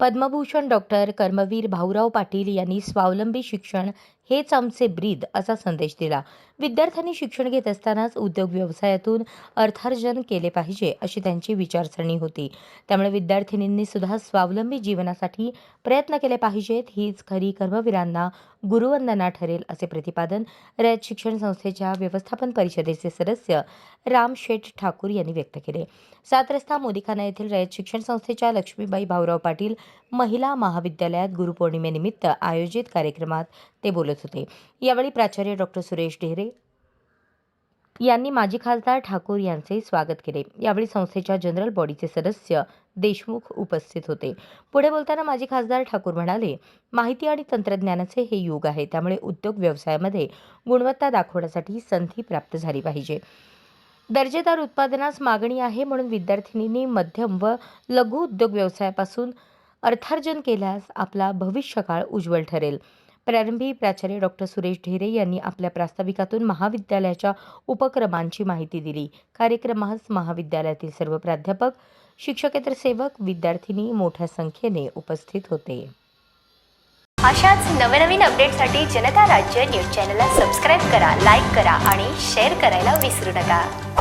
Padma Bhushan doctor Karmaveer Bhaurao Patil यांनी स्वावलंबी शिक्षण हेच आमचे ब्रीद असा संदेश दिला. विद्यार्थ्यांनी शिक्षण घेत असतानाच उद्योग व्यवसायातून अर्थार्जन केले पाहिजे अशी त्यांची विचारसरणी होती. त्यामुळे विद्यार्थिनींनी सुद्धा स्वावलंबी जीवनासाठी प्रयत्न केले पाहिजेत हीच खरी कर्मवीरांना गुरुवंदना ठरेल असे प्रतिपादन रयत शिक्षण संस्थेच्या व्यवस्थापन परिषदेचे सदस्य राम शेठ ठाकूर यांनी व्यक्त केले. सात रस्ता मोदीखाना येथील रयत शिक्षण संस्थेच्या लक्ष्मीबाई भाऊराव पाटील महिला महाविद्यालयात गुरुपौर्णिमेनिमित्त आयोजित कार्यक्रमात ते बोलत होते. यावेळी प्राचार्य डॉक्टर सुरेश ढेरे यांनी माजी खासदार ठाकूर यांचे स्वागत केले. यावेळी संस्थेच्या जनरल बॉडीचे सदस्य देशमुख उपस्थित होते. पुढे बोलताना माजी खासदार ठाकूर म्हणाले माहिती आणि तंत्रज्ञानाचे हे युग आहे. त्यामुळे उद्योग व्यवसायामध्ये गुणवत्ता दाखवण्यासाठी संधी प्राप्त झाली पाहिजे. दर्जेदार उत्पादनास मागणी आहे म्हणून विद्यार्थिनींनी मध्यम व लघु उद्योग व्यवसायापासून अर्थार्जन केल्यास आपला भविष्यकाळ उज्ज्वल ठरेल. प्रारंभी प्राचार्य डॉक्टर सुरेश ढेरे यांनी आपल्या प्रास्ताविकातून महाविद्यालयाच्या उपक्रमांची माहिती दिली. कार्यक्रमास महाविद्यालयातील सर्व प्राध्यापक शिक्षकेतर सेवक विद्यार्थिनी मोठ्या संख्येने उपस्थित होते. अशाच नवनवीन अपडेटसाठी जनता राज्य न्यूज चॅनलला सबस्क्राईब करा लाईक करा आणि शेअर करायला विसरू नका.